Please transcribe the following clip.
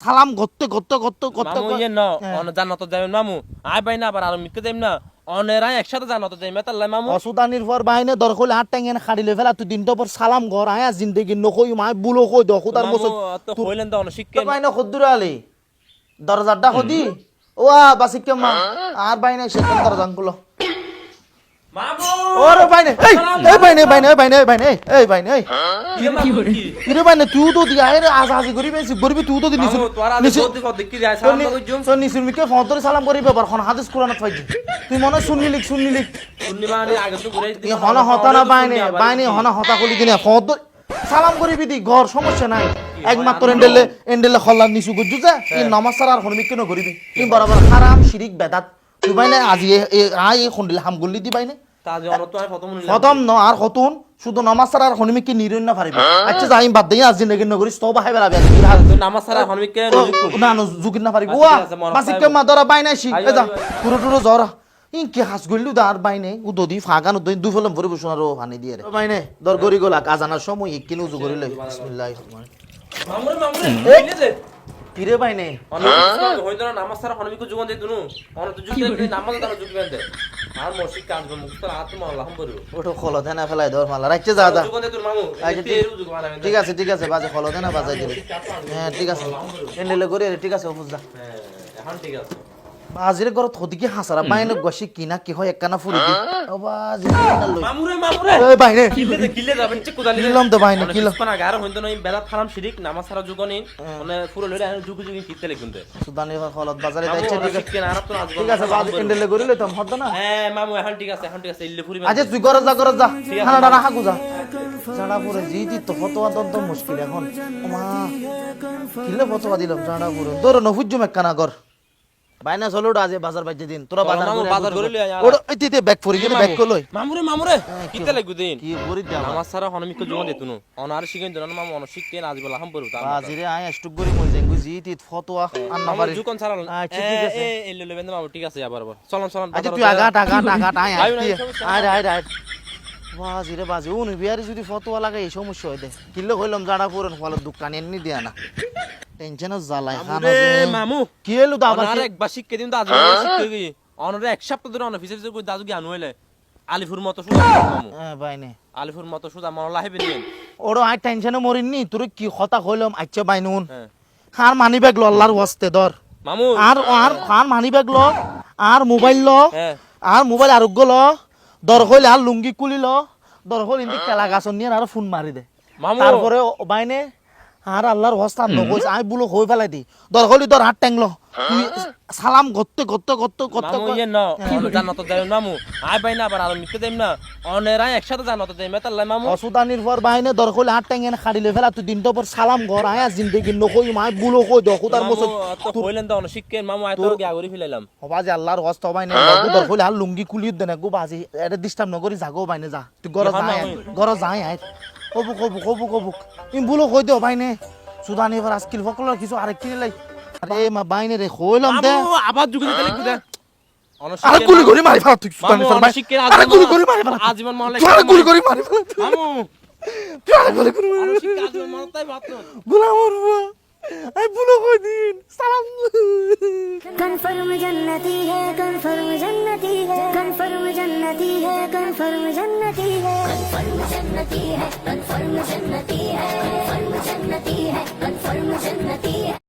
সালাম করতে করতে করতে করতে মামু ইয়ে ন হ্যাঁ। অন জান্নাত যাইবেন মামু। আই বাই না আবার আর মিথ্যে যাইম না। অনেরাই একসাথে জান্নাত যাইম তাল্লাই মামু। অসুদানির পর বাইনে দর কইলে হাত টাঙ্গেন খাড়ি লই ফেলা তুই দিনটা পর সালাম ঘর আয়া জিন্দেগি নকই মাই বুলো কই দখ তার মামু মসত তো কইলেন তো অন শিক্ষা বাইনে খদ্দুর আলি। দরজাটা হদি ও বাসিকে মা। আর বাইনে সে দরজা গুলো মামু! বাইনে এই এই বাইনে বাইনে এই বাইনে এই বাইনে এই বাইনে এই। ইরে বাইনে তুই তো দিয়া আরে আজ আজ করি বেশি করবি তুই তো দি নিছ মামু আজ নিছ বলতে যায় সালাম তো কইজুম। তো নিছ মিকে ফোন তোরে সালাম করি ব্যাপার খন হাদিস কোরআন পাইছি তুই মনে শুনলি লিখ শুনলি লিখ পূর্ণিমা আনি আগে তো ঘুরে ই হনা হতা না বাইনে বাইনে হনা হতা কলি দিনে ফোন সালাম করিবি দি ঘর সমস্যা নাই। একমাত্র এন্ডেলে এন্ডেলে খল্লা নিছু গুজু যে এই নামাজ সারা আর হনমিক কেন করিবি। তুই বরাবর হারাম শিরিক বেদাত। তুই বাইনে আজি এ- আই খন্ডিলে হাম গল্লি দি বাইনে। প্রথম ন আর কতুন শুধু নামাজ ছাড়া আর হনুমিককে নিরণ না পারিবে আচ্ছা যাই বাদ দেই আজ জিন্দগি নগরী স্তব হাই বেড়াবে নামাজ ছাড়া হনুমিককে না বাই নাই শিখ যা পুরো টুরো জরা ইন কি বাইনে উ দদি ফাগান দই দু ফলম ভরি বসুন আর দিয়ে রে। বাইনে দর গরি গোলা সময় ইকিনু জুগরি লই বিসমিল্লাহির কিরে পাই নে? হইতো না নামাজ সারা হনমিকু যুগন দে তুনু অন তো দে নামাজ তার জুগবেন দে আর মসজিদ কাজ মুক্ত আত্মা আল্লাহ বলু ওটো খলো দেনা ফেলাই দর মালা। রাখছে যা যা। যুগন দে তোর মামু ঠিক- আছে ঠিক আছে বাজে খলো দেনা বাজাই দিবে। হ্যাঁ ঠিক আছে। এন্ডেলে গরি রে ঠিক আছে যা। হ্যাঁ এখন ঠিক আছে। আজিৰ ঘৰত সদিকে হাঁচাৰা বাইনে গছি কিনা কি হয় একানা ফুৰি দি। অবা মামুৰে মামুৰে। ঐ বাইনে কিলে কিলে যাবেন চেক কোদালি কিলম তো বাইনে কিলম। কোনা গাৰ হইন্দ নই বেলা ফারাম শিরিক নামা সারা জুগনি মানে ফুল লইলে আইন জুগু জুগু কিতে লিখুন দে সুদানি হলত বাজারে যাইছে ঠিক আছে। বাজ এন্ডেলে গরিলে তো হদ না। হ্যাঁ মামু এখন ঠিক আছে এখন ঠিক আছে ইল্লে ফুরি আজে যা যা। হাগু যা। জানা পরে জি দি তো মুশকিল এখন। ওমা কিলে জানা পরে বাইনা চলো আজ বাজার বাইতে দিন। তোরা বাজার বাজার করে লই ওড় পরি গেলে ব্যাগ কলই মামুরে মামুরে কিতে লাগু দিন? কি পরি আমার সারা হনমিকে জুগন দে তুনু অনার শিখেন মামু অন আজ বেলা হাম পড়ু তা আয় মই যাই জি তি ফতোয়া আন না পারি জুকন সারা আচ্ছা, ঠিক আছে। লইবেন মামু ঠিক আছে আবার আবার। চলন চলন আচ্ছা তুই আগা টাকা টাকা টাই আইও না, সমস্যা আয় আয় আয় বাজিরে বাজি উনি বিয়ারি যদি ফতোয়া লাগে এই সমস্যা হয় দে কিলে কইলাম জানা পুরন ফল দোকান এমনি দিয়া না। টেনশন জ্বালাই খানা মামু। কি তো আবার অনার একবার শিখকে দিন আজ শিখকে গই অনারে এক সপ্তাহ ধরে অনার ফিসে কই দাদু কি আনু হইলে। আলিফুর মতো সুদা মামু। হ্যাঁ বাইনে আলিফুর মতো সুদা মন লাহিবে নিন। ওরো আই টেনশনে মরিনি তোর কি কথা কইলাম? আচ্ছা বাইনুন হ্যাঁ। আর মানি ব্যাগ ল আল্লাহর ওয়াস্তে ধর। মামু। আর আর আর মানি ব্যাগ ল আর মোবাইল ল হ্যাঁ। আর মোবাইল আরোগ্য ল দর হইলে আর লুঙ্গি কুলি ল দর হইলে কেলা গাছ নিয়ে আর ফোন মারি দে। মামু। তারপরে বাইনে আর আল্লাহর হস্তান নকইস আই বুলো হই ফেলাই দি দর হইলি দর হাত ট্যাংলো তুই সালাম করতে করতে করতে করতে মামু ইয়ে ন জান্নাত যাইবেন মামু? আই বাই না আবার আর মিথ্যে যাইম না। অনেরাই একসাথে জান্নাত যাইম তাল্লাই মামু? অসুদানির পর বাইনে দর হইলে হাত ট্যাঙ্গেন খাড়ি লই ফেলা তুই দিনটা পর সালাম ঘর আয়া জিন্দেগি নকই মাই বুলো কই দখ তার মসত তো কইলেন তো অন শিখকেন মামু আই তো গিয়া করি ফেলাইলাম। হবা যে আল্লাহর হস্ত বাইনে দর হইলে আর লুঙ্গি কুলি দেনে গু বাজি এটা ডিস্টার্ব নকরি জাগো বাইনে যা। তুই গর কিমান যাই মামু? গর অবুক অবুক অবুক অবুক ইম বুলো কই দেও ভাইনে। সুদানি এবার আজকিল ফকলর কিছু আরেক কিনে লাই। আরে মা বাইনে রে কইলাম দে। আবার যুগে তালে কুদা আরে গুলি করে মারি ফেলা তুই সুদানি ফেলা আরে গুলি করে মারি ফেলা আজীবন মহলে আরে গুলি করে মারি ফেলা মামু। তুই আরে গুলি করে মারি ফেলা আজীবন মহলে তাই ভাত গুলাম ওরবা আই বুলো কই দিন। সালাম কনফার্ম জান্নতি হে কনফার্ম জান্নতি হে। কনফার্ম জান্নতি হে কনফার্ম জান্নতি है कन्फर्म जन्नती है कन्फर्म जन्नती है कन्फर्म जन्नती है कन्फर्म जन्नती है